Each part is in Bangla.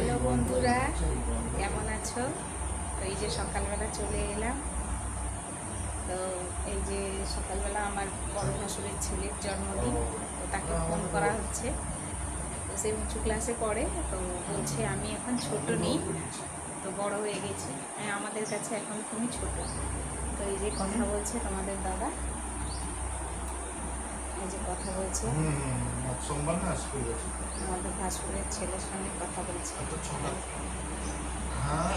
হ্যালো বন্ধুরা কেমন আছো? তো এই যে সকালবেলা চলে এলাম। তো এই যে সকালবেলা আমার বড় শাশুড়ির ছেলের জন্মদিন তো তাকে ফোন করা হচ্ছে। তো সে উঁচু ক্লাসে পড়ে তো বলছে আমি এখন ছোট নেই তো বড় হয়ে গেছি। হ্যাঁ, আমাদের কাছে এখন তুমি ছোট। তো এই যে কথা বলছে তোমাদের দাদা। এই যে কথা বলছে সোমবার না? স্কুল গেছি আমাদের ভাসুরের ছেলের সঙ্গে কথা বলছে। ছটা। হ্যাঁ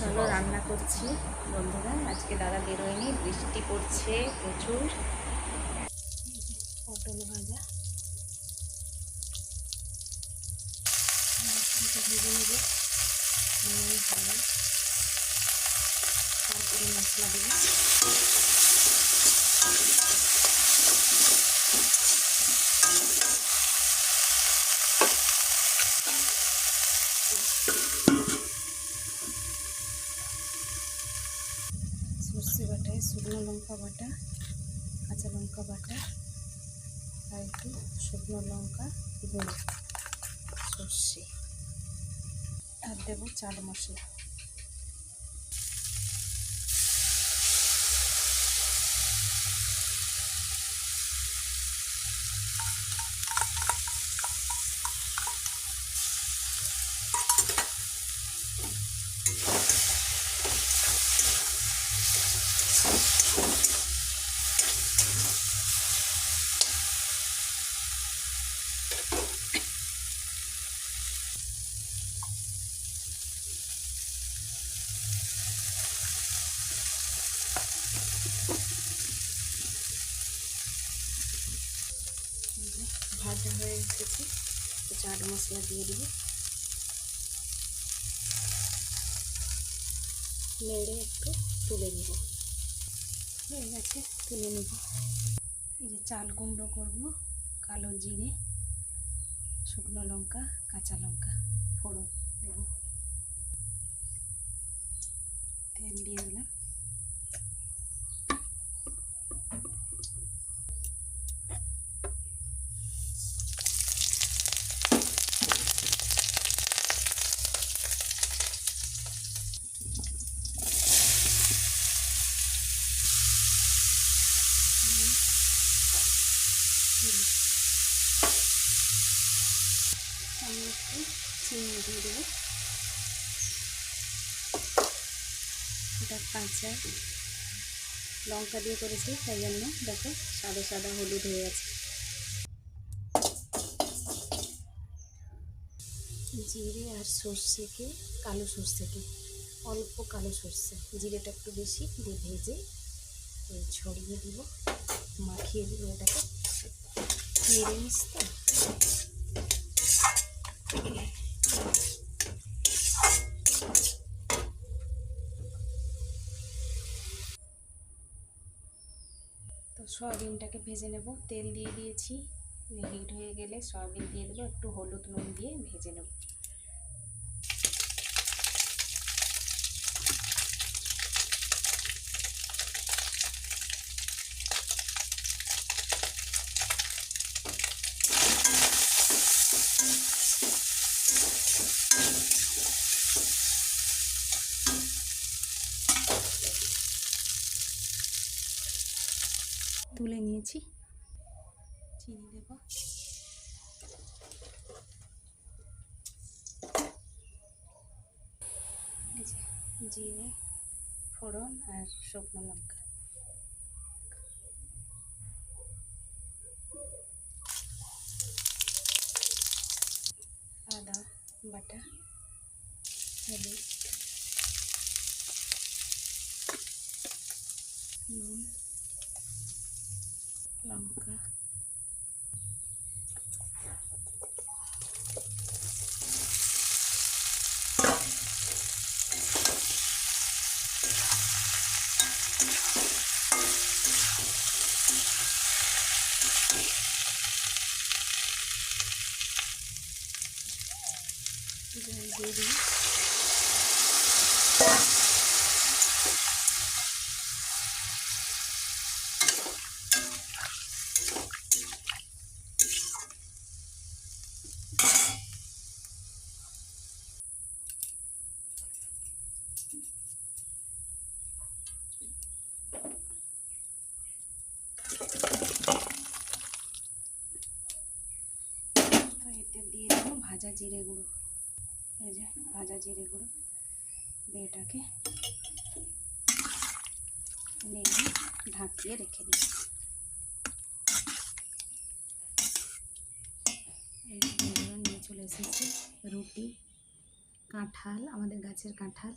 চলো রান্না করছি বন্ধুরা। আজকে দাদা বেরোয়নি বৃষ্টি পড়ছে প্রচুর। পটল ভাজা। ভেজে নেবে। তারপরে মশলা দেবো। সর্ষে বাটায় শুকনো লঙ্কা বাটা, কাঁচা লঙ্কা বাটা, আর একটু শুকনো লঙ্কা গুঁড়ো, সর্ষে। আর দেবো চাট মশলা এই যে ভাজা হয়ে এসেছে তো চাট মশলা দিয়ে দিব। নেড়ে একটু তুলে নেব। হয়ে গেছে, তুলে নেব। এই যে চাল গুঁড়ো করব, কালো জিরে, শুকনো লঙ্কা, কাঁচা লঙ্কা, ফোড়ন দেব। তেল দিয়ে দিলাম আমি একটু চিনি দিয়ে দেবো। এটা কাঁচা। লঙ্কা দিয়ে করেছি, তাই জন্য দেখো সাদা সাদা হলুদ হয়ে গেছে। জিরে আর সর্ষেকে, কালো সর্ষেকে, অল্প কালো সর্ষে। জিরেটা একটু বেশি দিয়ে ভেজে ছড়িয়ে দিব। মাখিয়ে দিব এটাকে। নিরামিষ তো? সয়াবিনটাকে ভেজে নেব। তেল দিয়ে দিয়েছি। হিট হয়ে গেলে সয়াবিন দিয়ে দেবো। একটু হলুদ নুন দিয়ে ভেজে নেব তুলে নিয়েছি চিনি দেব। জিরে ফোড়ন আর শুকনো লঙ্কা। আদা বাটা হলুদ। వేడి দিয়ে দেবো ভাজা জিরে গুঁড়ো এই যে ভাজা জিরে গুঁড়ো দিয়ে এটাকে নেড়ে ঢাকিয়ে রেখে দিই নিয়ে চলে এসেছি। রুটি, কাঁঠাল, আমাদের গাছের কাঁঠাল,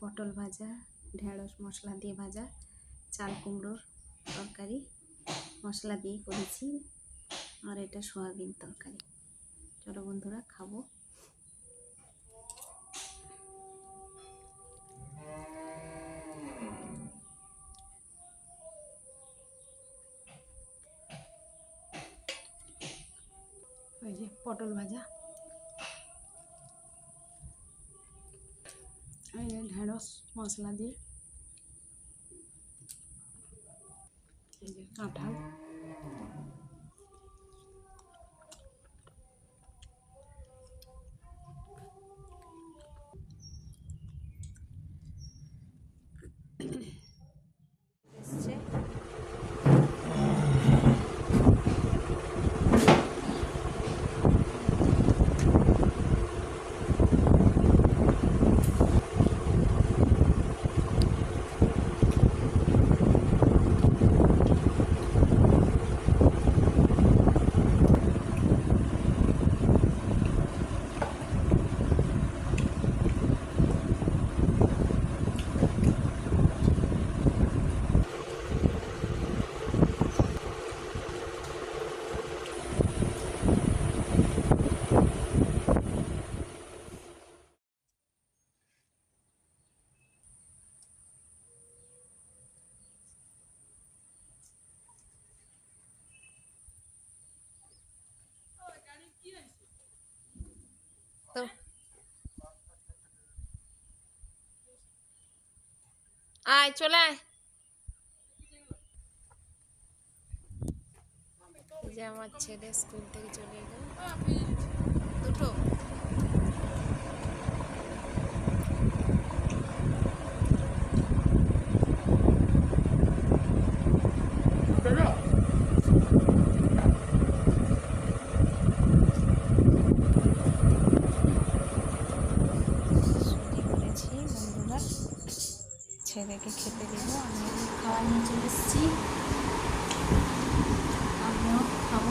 পটল ভাজা, ঢেঁড়স মশলা দিয়ে ভাজা, চাল কুমড়োর তরকারি, মশলা দিয়ে করেছি। আর এটা সয়াবিন তরকারি। চলো বন্ধুরা, খাব। যে পটল ভাজা। ঢেঁড়স মশলা দিয়ে। এই যে কাঁঠাল এসছে তো আয় চলে আয়। যে আমার ছেলে স্কুল থেকে চলে গেল দুটো ছুটি করেছি বন্ধুরা ছেলেকে খেতে দেব। আমি খাওয়া নিয়ে চলে এসেছি আমিও খাব।